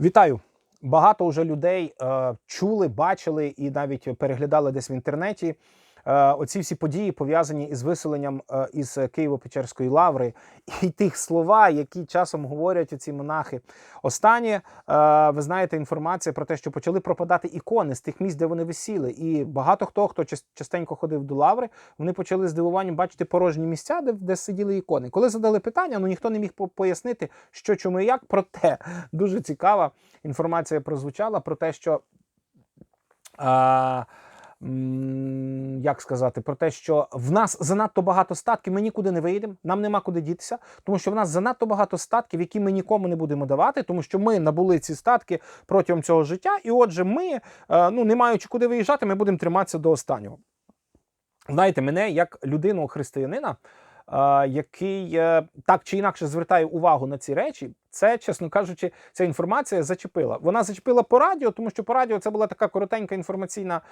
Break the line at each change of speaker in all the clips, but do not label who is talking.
Вітаю! Багато вже людей е, чули, бачили і навіть переглядали десь в інтернеті. Е, Оці всі події пов'язані із виселенням е, із Києво-Печерської лаври і тих слова, які часом говорять ці монахи. Останнє, е, ви знаєте, інформація про те, що почали пропадати ікони з тих місць, де вони висіли. І багато хто, хто частенько ходив до лаври, вони почали з бачити порожні місця, де, де сиділи ікони. Коли задали питання, ну ніхто не міг пояснити, що чому і як. Проте дуже цікава інформація прозвучала про те, що. Як сказати, про те, що в нас занадто багато статків, ми нікуди не вийдемо, нам нема куди дітися, тому що в нас занадто багато статків, які ми нікому не будемо давати, тому що ми набули ці статки протягом цього життя, і отже, ми, е, ну не маючи куди виїжджати, ми будемо триматися до останнього. Знаєте, мене як людину християнина, е, який е, так чи інакше звертає увагу на ці речі, це, чесно кажучи, ця інформація зачепила. Вона зачепила по радіо, тому що по радіо це була така коротенька інформаційна е,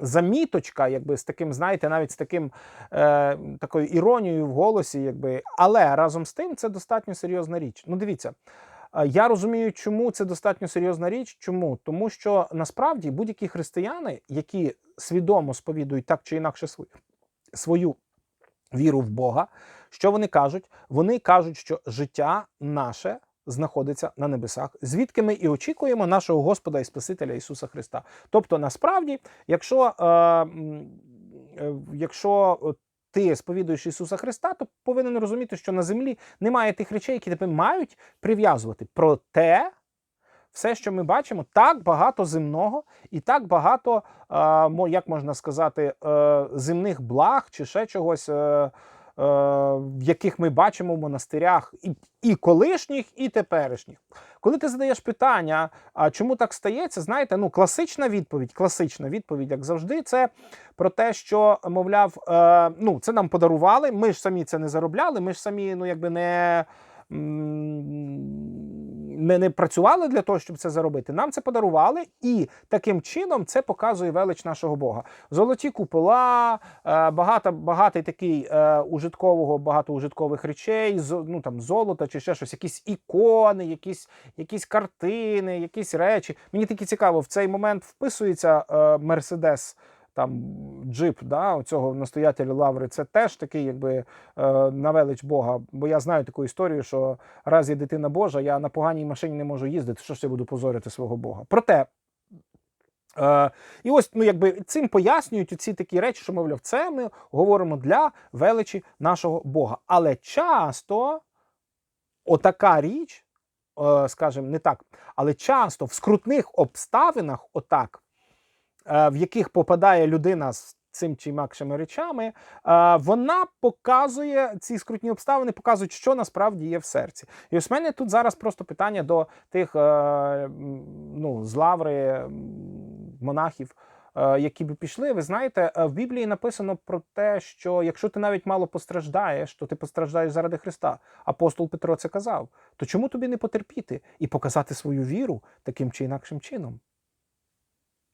заміточка, якби з таким, знаєте, навіть з таким е, такою іронією в голосі, якби. Але разом з тим це достатньо серйозна річ. Ну, дивіться. Я розумію, чому це достатньо серйозна річ. Чому? Тому що насправді будь-які християни, які свідомо сповідують так чи інакше свою віру в Бога, що вони кажуть? Вони кажуть, що життя наше знаходиться на небесах, звідки ми і очікуємо нашого Господа і Спасителя Ісуса Христа. Тобто, насправді, якщо, е, е, якщо е, ти сповідуєш Ісуса Христа, то повинен розуміти, що на землі немає тих речей, які тебе мають прив'язувати. Проте, все, що ми бачимо, так багато земного і так багато, е, як можна сказати, е, земних благ чи ще чогось, е, яких ми бачимо в монастирях, і, колишніх, і теперішніх. Коли ти задаєш питання, а чому так стається, знаєте, ну класична відповідь, класична відповідь, як завжди, це про те, що мовляв, ну це нам подарували. Ми ж самі це не заробляли. Ми ж самі, ну якби не. Ми не працювали для того, щоб це заробити. Нам це подарували, і таким чином це показує велич нашого Бога. Золоті купола, е, багато, багатий такий е, ужиткового, багато ужиткових речей, ну там золота чи ще щось, якісь ікони, якісь, якісь картини, якісь речі. Мені таки цікаво, в цей момент вписується е, Мерседес. Там джип да, цього настоятеля лаври, це теж такий, якби е, на велич Бога. Бо я знаю таку історію, що раз є дитина Божа, я на поганій машині не можу їздити. Що ж я буду позорити свого Бога? Проте. Е, і ось ну, якби цим пояснюють ці такі речі, що, мовляв, це ми говоримо для величі нашого Бога. Але часто отака річ, е, скажімо, не так, але часто в скрутних обставинах, отак, в яких попадає людина з цим чи інакшими речами, е, вона показує ці скрутні обставини, показують, що насправді є в серці. І ось мене тут зараз просто питання до тих е, ну, з лаври монахів. е, Які би пішли, ви знаєте, е, в Біблії написано про те, що якщо ти навіть мало постраждаєш, то ти постраждаєш заради Христа. Апостол Петро це казав. То чому тобі не потерпіти і показати свою віру таким чи інакшим чином?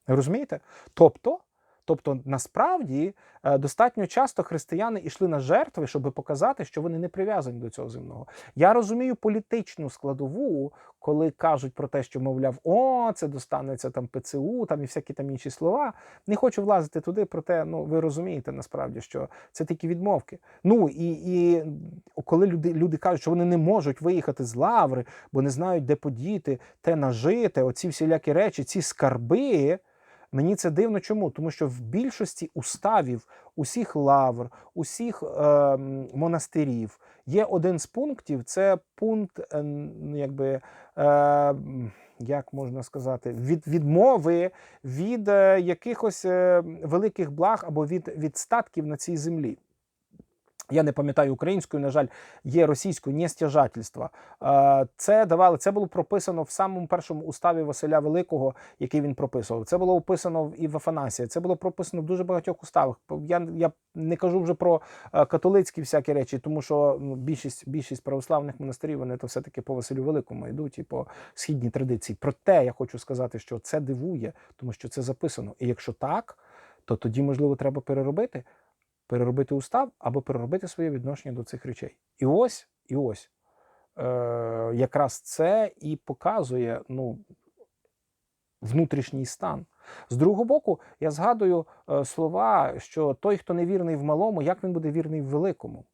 Розумієте? Тобто, тобто, насправді е, достатньо часто християни йшли на жертви, щоб показати, що вони не прив'язані до цього земного. Я розумію політичну складову, коли кажуть про те, що мовляв, о, це достанеться там ПЦУ, там і всякі там інші слова. Не хочу влазити туди, проте ну ви розумієте насправді, що це такі відмовки. Ну і, і коли люди, люди кажуть, що вони не можуть виїхати з лаври, бо не знають, де подіти, те нажити, оці всілякі речі, ці скарби. Мені це дивно чому? Тому що в більшості уставів усіх лавр, усіх е, монастирів є один з пунктів це пункт, е, якби. Е, як можна сказати, від відмови від е, якихось е, великих благ або від, від статків на цій землі. Я не пам'ятаю українською, на жаль, є російською нестяжательства. Е, Це давали, це було прописано в самому першому уставі Василя Великого, який він прописував. Це було описано і в Афанасія. Це було прописано в дуже багатьох уставах. Я, я не кажу вже про е, католицькі всякі речі, тому що ну, більшість, більшість православних монастирів вони то все-таки по Василю Великому йдуть і по східній традиції. Проте я хочу сказати, що це дивує, тому що це записано. І якщо так, то тоді можливо треба переробити переробити устав або переробити своє відношення до цих речей. І ось, і ось е, якраз це і показує ну, внутрішній стан. З другого боку, я згадую е, слова, що той, хто не вірний в малому, як він буде вірний в великому?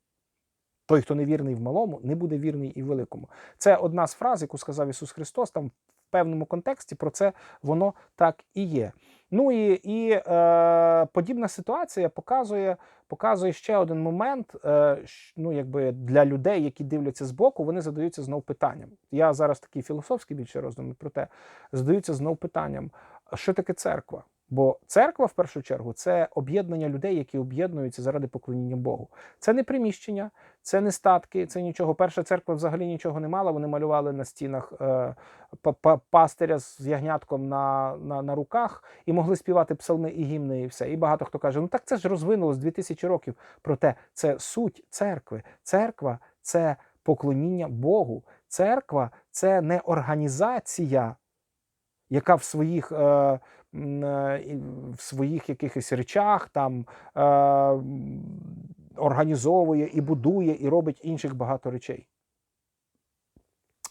Той, хто не вірний в малому, не буде вірний і в великому. Це одна з фраз, яку сказав Ісус Христос. Там певному контексті про це воно так і є. Ну і, і е, подібна ситуація показує, показує ще один момент. Е, ну, якби для людей, які дивляться збоку, вони задаються знов питанням. Я зараз такий філософський більше роздумий про те, задаються знов питанням, що таке церква? Бо церква, в першу чергу, це об'єднання людей, які об'єднуються заради поклоніння Богу. Це не приміщення, це не статки, це нічого. Перша церква взагалі нічого не мала. Вони малювали на стінах е, па- па- пастиря з ягнятком на, на, на руках і могли співати псалми і гімни, і все. І багато хто каже: ну так це ж розвинулось 2000 років. Проте це суть церкви. Церква це поклоніння Богу. Церква це не організація, яка в своїх. Е, в своїх якихось речах там е, організовує і будує, і робить інших багато речей.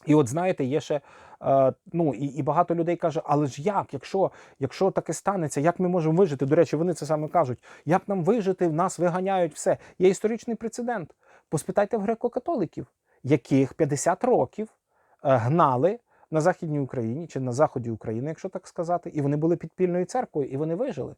І от знаєте, є ще е, ну і, і багато людей каже, але ж як, якщо, якщо таке станеться, як ми можемо вижити? До речі, вони це саме кажуть. Як нам вижити? В нас виганяють все. Є історичний прецедент. Поспитайте в греко-католиків, яких 50 років е, гнали на Західній Україні чи на заході України, якщо так сказати, і вони були підпільною церквою, і вони вижили.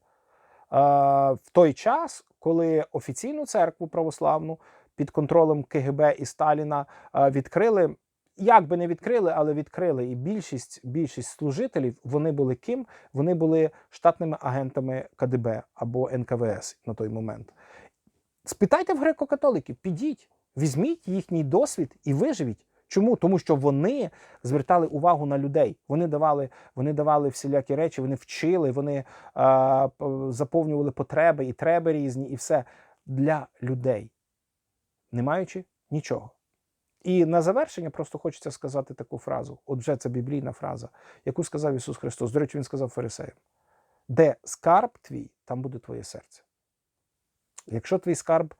В той час, коли офіційну церкву православну під контролем КГБ і Сталіна відкрили. Як би не відкрили, але відкрили. І більшість, більшість служителів вони були ким? Вони були штатними агентами КДБ або НКВС на той момент. Спитайте в греко-католиків, підіть, візьміть їхній досвід і виживіть. Чому? Тому що вони звертали увагу на людей. Вони давали, вони давали всілякі речі, вони вчили, вони п- заповнювали потреби і треби різні, і все для людей, не маючи нічого. І на завершення просто хочеться сказати таку фразу. От вже це біблійна фраза, яку сказав Ісус Христос. До речі, Він сказав фарисеям: де скарб твій, там буде твоє серце. Якщо твій скарб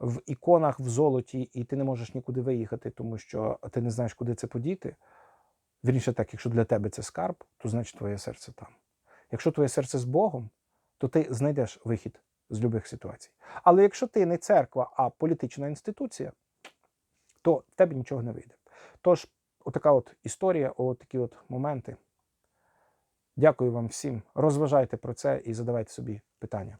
в іконах в золоті, і ти не можеш нікуди виїхати, тому що ти не знаєш, куди це подіти. Вірніше так, якщо для тебе це скарб, то значить твоє серце там. Якщо твоє серце з Богом, то ти знайдеш вихід з любих ситуацій. Але якщо ти не церква, а політична інституція, то в тебе нічого не вийде. Тож, отака от історія, от такі от моменти. Дякую вам всім. Розважайте про це і задавайте собі питання.